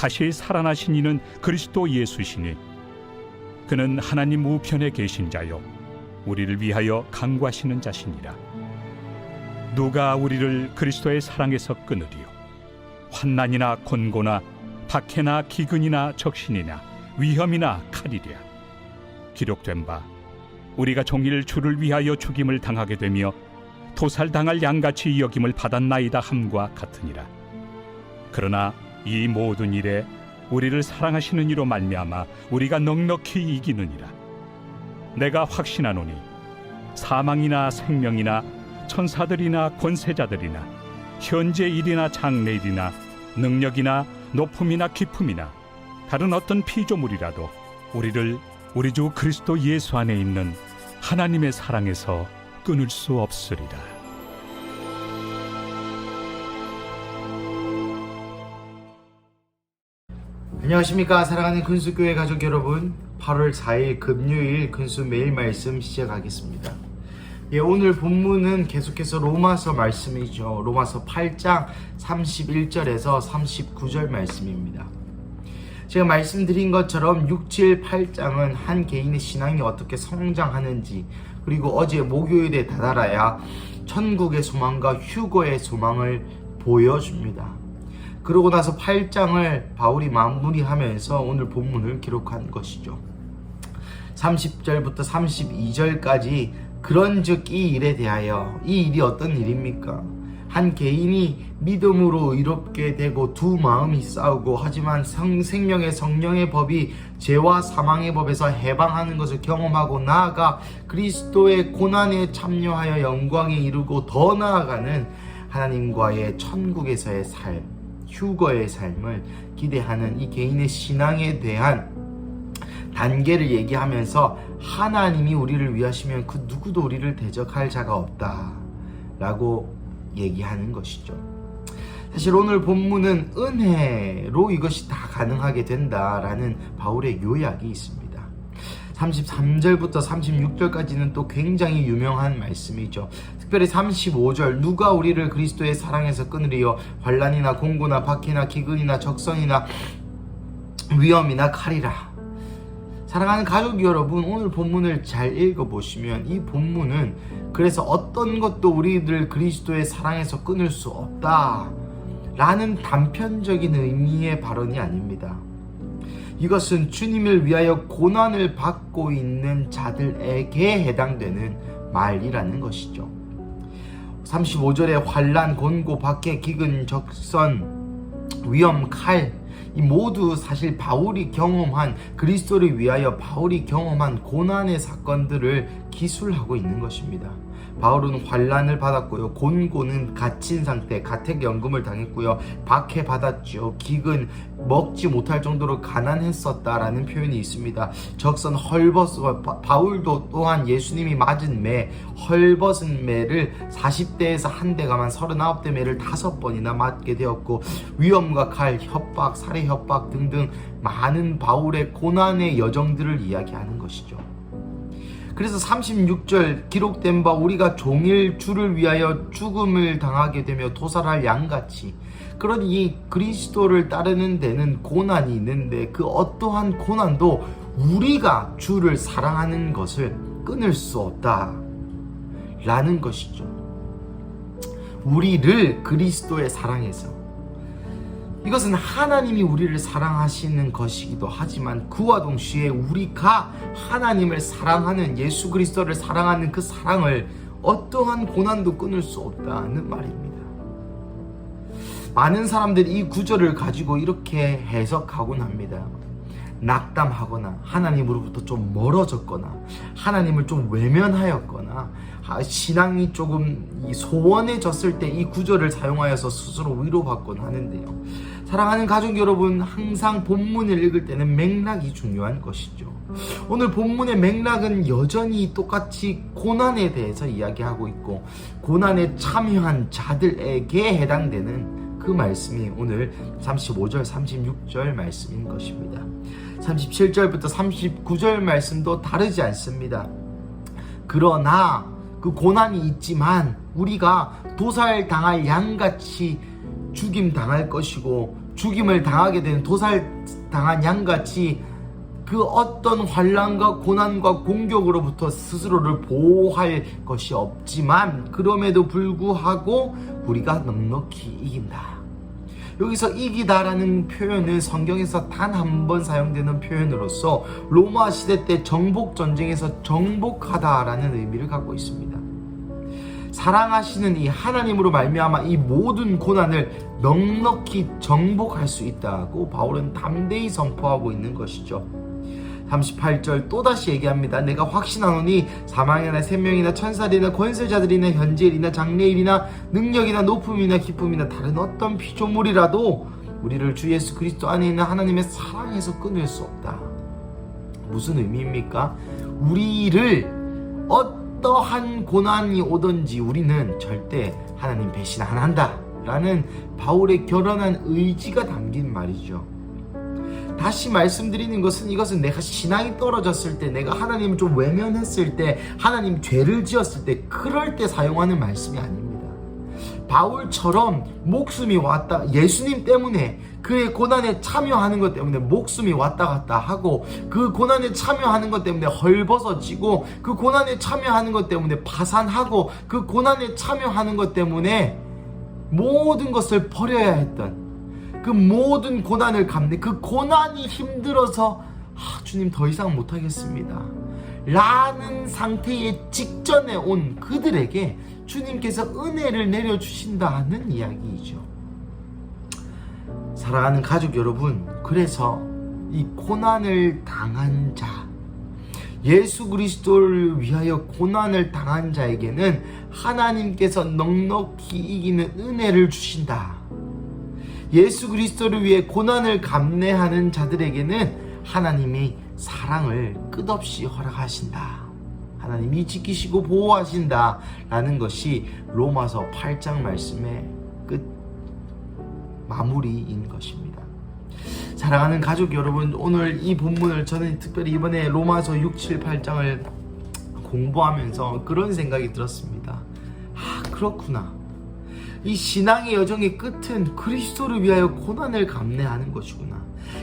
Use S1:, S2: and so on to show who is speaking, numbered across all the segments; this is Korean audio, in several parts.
S1: 다시 살아나신 이는 그리스도 예수시니 그는 하나님 우편에 계신 자요 우리를 위하여 강구하시는 자시니라. 누가 우리를 그리스도의 사랑에서 끊으리요? 환난이나 곤고나 박해나 기근이나 적신이나 위험이나 칼이랴. 기록된 바 우리가 종일 주를 위하여 죽임을 당하게 되며 도살당할 양같이 여김을 받았나이다 함과 같으니라. 그러나 이 모든 일에 우리를 사랑하시는 이로 말미암아 우리가 넉넉히 이기느니라 내가 확신하노니 사망이나 생명이나 천사들이나 권세자들이나 현재 일이나 장래 일이나 능력이나 높음이나 깊음이나 다른 어떤 피조물이라도 우리를 우리 주 그리스도 예수 안에 있는 하나님의 사랑에서 끊을 수 없으리라.
S2: 안녕하십니까. 사랑하는 근수교회 가족 여러분. 8월 4일 금요일 근수 매일 말씀 시작하겠습니다. 예, 오늘 본문은 계속해서 로마서 말씀이죠. 로마서 8장 31절에서 39절 말씀입니다. 제가 말씀드린 것처럼 6, 7, 8장은 한 개인의 신앙이 어떻게 성장하는지 그리고 어제 목요일에 다다라야 천국의 소망과 휴거의 소망을 보여줍니다. 그러고 나서 8장을 바울이 마무리하면서 오늘 본문을 기록한 것이죠. 30절부터 32절까지 그런즉 이 일에 대하여 이 일이 어떤 일입니까? 한 개인이 믿음으로 의롭게 되고 두 마음이 싸우고 하지만 성, 생명의 성령의 법이 죄와 사망의 법에서 해방하는 것을 경험하고 나아가 그리스도의 고난에 참여하여 영광에 이르고 더 나아가는 하나님과의 천국에서의 삶, 휴거의 삶을 기대하는 이 개인의 신앙에 대한 단계를 얘기하면서 하나님이 우리를 위하시면 그 누구도 우리를 대적할 자가 없다. 라고 얘기하는 것이죠. 사실 오늘 본문은 은혜로 이것이 다 가능하게 된다라는 바울의 요약이 있습니다. 33절부터 36절까지는 또 굉장히 유명한 말씀이죠. 특별히 35절 누가 우리를 그리스도의 사랑에서 끊으리요 환란이나 공고나 박해나 기근이나 적선이나 위험이나 칼이라 사랑하는 가족 여러분, 오늘 본문을 잘 읽어보시면 이 본문은 그래서 어떤 것도 우리들 그리스도의 사랑에서 끊을 수 없다. 라는 단편적인 의미의 발언이 아닙니다. 이것은 주님을 위하여 고난을 받고 있는 자들에게 해당되는 말이라는 것이죠. 35절에 환란, 곤고, 박해, 기근, 적선, 위험, 칼, 이 모두 사실 바울이 경험한 그리스도를 위하여 바울이 경험한 고난의 사건들을 기술하고 있는 것입니다. 바울은 환란을 받았고요. 곤고는 갇힌 상태, 가택연금을 당했고요. 박해 받았죠. 기근 먹지 못할 정도로 가난했었다라는 표현이 있습니다. 적선 헐벗어 바울도 또한 예수님이 맞은 매 헐벗은 매를 40대에서 한 대 가만 39대 매를 다섯 번이나 맞게 되었고 위험과 칼, 협박, 살해 협박 등등 많은 바울의 고난의 여정들을 이야기하는 것이죠. 그래서 36절 기록된 바 우리가 종일 주를 위하여 죽음을 당하게 되며 도살할 양같이. 그러니 그리스도를 따르는 데는 고난이 있는데 그 어떠한 고난도 우리가 주를 사랑하는 것을 끊을 수 없다. 라는 것이죠. 우리를 그리스도의 사랑에서 이것은 하나님이 우리를 사랑하시는 것이기도 하지만 그와 동시에 우리가 하나님을 사랑하는 예수 그리스도를 사랑하는 그 사랑을 어떠한 고난도 끊을 수 없다는 말입니다. 많은 사람들이 이 구절을 가지고 이렇게 해석하곤 합니다. 낙담하거나 하나님으로부터 좀 멀어졌거나 하나님을 좀 외면하였거나 아, 신앙이 조금 이 소원해졌을 때 이 구절을 사용하여서 스스로 위로받곤 하는데요. 사랑하는 가족 여러분, 항상 본문을 읽을 때는 맥락이 중요한 것이죠. 오늘 본문의 맥락은 여전히 똑같이 고난에 대해서 이야기하고 있고, 고난에 참여한 자들에게 해당되는 그 말씀이 오늘 35절, 36절 말씀인 것입니다. 37절부터 39절 말씀도 다르지 않습니다. 그러나 그 고난이 있지만 우리가 도살 당할 양같이 죽임 당할 것이고 죽임을 당하게 되는 도살 당한 양같이 그 어떤 환란과 고난과 공격으로부터 스스로를 보호할 것이 없지만 그럼에도 불구하고 우리가 넉넉히 이긴다. 여기서 이기다라는 표현은 성경에서 단 한 번 사용되는 표현으로서 로마 시대 때 정복 전쟁에서 정복하다라는 의미를 갖고 있습니다. 사랑하시는 이 하나님으로 말미암아 이 모든 고난을 넉넉히 정복할 수 있다고 바울은 담대히 선포하고 있는 것이죠. 38절 또다시 얘기합니다. 내가 확신하노니 사망이나 생명이나 천사들이나 권세자들이나 현재일이나 장래일이나 능력이나 높음이나 기쁨이나 다른 어떤 피조물이라도 우리를 주 예수 그리스도 안에 있는 하나님의 사랑에서 끊을 수 없다. 무슨 의미입니까? 우리를 어떠한 고난이 오든지 우리는 절대 하나님 배신 안 한다. 라는 바울의 결연한 의지가 담긴 말이죠. 다시 말씀드리는 것은 이것은 내가 신앙이 떨어졌을 때, 내가 하나님을 좀 외면했을 때, 하나님 죄를 지었을 때, 그럴 때 사용하는 말씀이 아닙니다. 바울처럼 목숨이 왔다, 예수님 때문에 그의 고난에 참여하는 것 때문에 목숨이 왔다 갔다 하고, 그 고난에 참여하는 것 때문에 헐벗어지고, 그 고난에 참여하는 것 때문에 파산하고, 그 고난에 참여하는 것 때문에 모든 것을 버려야 했던 그 모든 고난을 감내 그 고난이 힘들어서 아, 주님 더 이상 못하겠습니다 라는 상태의 직전에 온 그들에게 주님께서 은혜를 내려주신다는 이야기이죠 사랑하는 가족 여러분 그래서 이 고난을 당한 자 예수 그리스도를 위하여 고난을 당한 자에게는 하나님께서 넉넉히 이기는 은혜를 주신다. 예수 그리스도를 위해 고난을 감내하는 자들에게는 하나님이 사랑을 끝없이 허락하신다. 하나님이 지키시고 보호하신다. 라는 것이 로마서 8장 말씀의 끝 마무리인 것입니다. 사랑하는 가족 여러분, 오늘 이 본문을 저는 특별히 이번에 로마서 6, 7, 8장을 공부하면서 그런 생각이 들었습니다. 아, 그렇구나. 이 신앙의 여정의 끝은 그리스도를 위하여 고난을 감내하는 것이구나.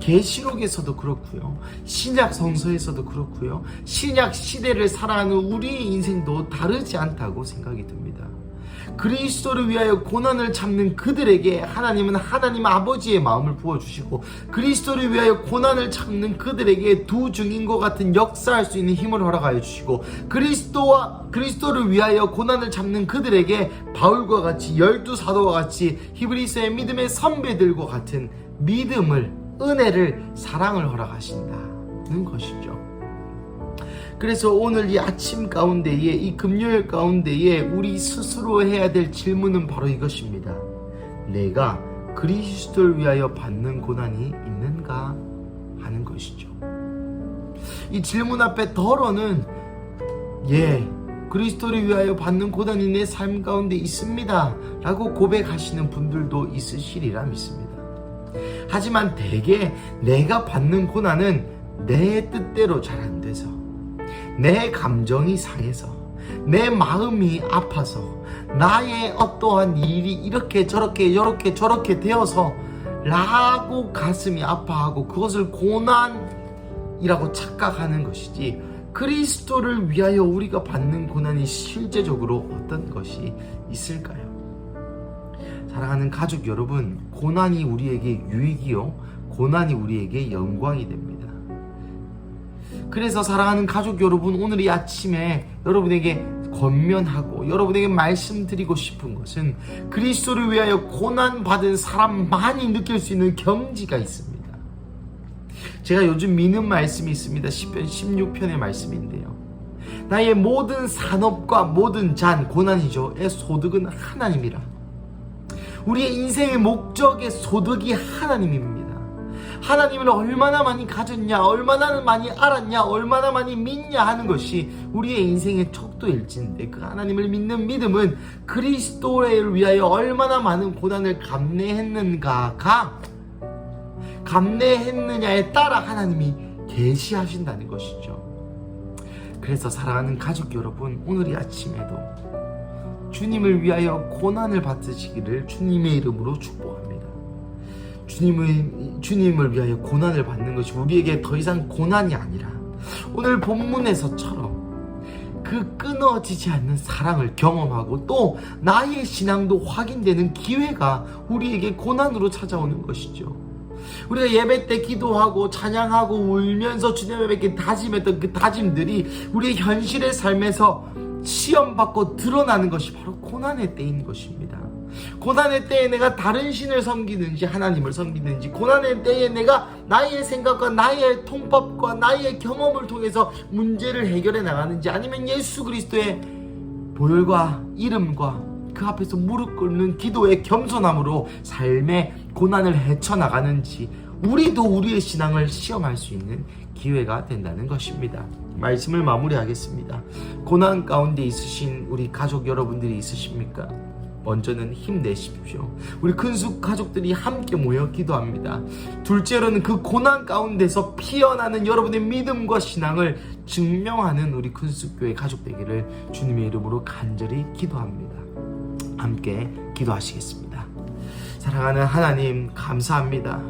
S2: 계시록에서도 그렇고요. 신약 성서에서도 그렇고요. 신약 시대를 살아가는 우리의 인생도 다르지 않다고 생각이 듭니다. 그리스도를 위하여 고난을 참는 그들에게 하나님은 하나님 아버지의 마음을 부어주시고 그리스도를 위하여 고난을 참는 그들에게 두 증인과 같은 역사할 수 있는 힘을 허락하여 주시고 그리스도와 그리스도를 위하여 고난을 참는 그들에게 바울과 같이 열두 사도와 같이 히브리서의 믿음의 선배들과 같은 믿음을 은혜를 사랑을 허락하신다는 것이죠. 그래서 오늘 이 아침 가운데에 이 금요일 가운데에 우리 스스로 해야 될 질문은 바로 이것입니다. 내가 그리스도를 위하여 받는 고난이 있는가 하는 것이죠. 이 질문 앞에 덜어는 예 그리스도를 위하여 받는 고난이 내 삶 가운데 있습니다 라고 고백하시는 분들도 있으시리라 믿습니다. 하지만 대개 내가 받는 고난은 내 뜻대로 잘 안 돼서 내 감정이 상해서 내 마음이 아파서 나의 어떠한 일이 이렇게 저렇게 저렇게 저렇게 되어서 라고 가슴이 아파하고 그것을 고난이라고 착각하는 것이지 그리스도를 위하여 우리가 받는 고난이 실제적으로 어떤 것이 있을까요? 사랑하는 가족 여러분, 고난이 우리에게 유익이요, 고난이 우리에게 영광이 됩니다. 그래서 사랑하는 가족 여러분, 오늘 이 아침에 여러분에게 권면하고 여러분에게 말씀드리고 싶은 것은 그리스도를 위하여 고난 받은 사람만이 느낄 수 있는 경지가 있습니다. 제가 요즘 미는 말씀이 있습니다. 10편 16편의 말씀인데요. 나의 모든 산업과 모든 잔, 고난이죠. 의 소득은 하나님이라. 우리의 인생의 목적의 소득이 하나님입니다. 하나님을 얼마나 많이 가졌냐, 얼마나 많이 알았냐, 얼마나 많이 믿냐 하는 것이 우리의 인생의 척도일진데 그 하나님을 믿는 믿음은 그리스도를 위하여 얼마나 많은 고난을 감내했는가가 감내했느냐에 따라 하나님이 계시하신다는 것이죠. 그래서 사랑하는 가족 여러분, 오늘 이 아침에도 주님을 위하여 고난을 받으시기를 주님의 이름으로 축복합니다. 주님의, 주님을 위하여 고난을 받는 것이 우리에게 더 이상 고난이 아니라 오늘 본문에서처럼 그 끊어지지 않는 사랑을 경험하고 또 나의 신앙도 확인되는 기회가 우리에게 고난으로 찾아오는 것이죠. 우리가 예배 때 기도하고 찬양하고 울면서 주님 앞에 다짐했던 그 다짐들이 우리의 현실의 삶에서 시험받고 드러나는 것이 바로 고난의 때인 것입니다. 고난의 때에 내가 다른 신을 섬기는지 하나님을 섬기는지 고난의 때에 내가 나의 생각과 나의 통법과 나의 경험을 통해서 문제를 해결해 나가는지 아니면 예수 그리스도의 보혈과 이름과 그 앞에서 무릎 꿇는 기도의 겸손함으로 삶의 고난을 헤쳐나가는지 우리도 우리의 신앙을 시험할 수 있는 기회가 된다는 것입니다. 말씀을 마무리하겠습니다. 고난 가운데 있으신 우리 가족 여러분들이 있으십니까? 먼저는 힘내십시오. 우리 큰숙 가족들이 함께 모여 기도합니다. 둘째로는 그 고난 가운데서 피어나는 여러분의 믿음과 신앙을 증명하는 우리 큰숙교회 가족 되기를 주님의 이름으로 간절히 기도합니다. 함께 기도하시겠습니다. 사랑하는 하나님 감사합니다.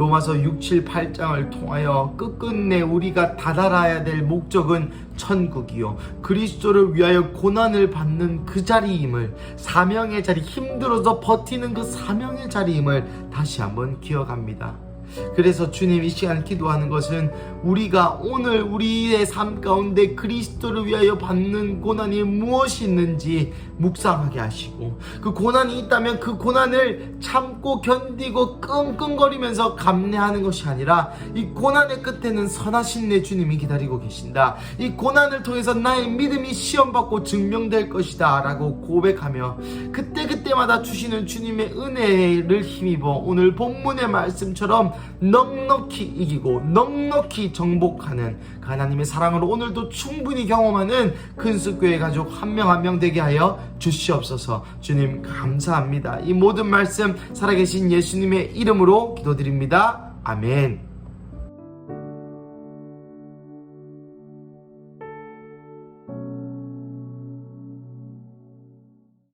S2: 로마서 6, 7, 8장을 통하여 끝끝내 우리가 다다라야 될 목적은 천국이요. 그리스도를 위하여 고난을 받는 그 자리임을 사명의 자리 힘들어서 버티는 그 사명의 자리임을 다시 한번 기억합니다. 그래서 주님 이 시간 기도하는 것은 우리가 오늘 우리의 삶 가운데 그리스도를 위하여 받는 고난이 무엇이 있는지 묵상하게 하시고 그 고난이 있다면 그 고난을 참고 견디고 끙끙거리면서 감내하는 것이 아니라 이 고난의 끝에는 선하신 내 주님이 기다리고 계신다. 이 고난을 통해서 나의 믿음이 시험받고 증명될 것이다. 라고 고백하며 그때그때마다 주시는 주님의 은혜를 힘입어 오늘 본문의 말씀처럼 넉넉히 이기고 넉넉히 정복하는 그 하나님의 사랑을 오늘도 충분히 경험하는 큰숙교회 가족 한명 한 명 되게 하여 주시옵소서. 주님 감사합니다. 이 모든 말씀 살아계신 예수님의 이름으로 기도드립니다. 아멘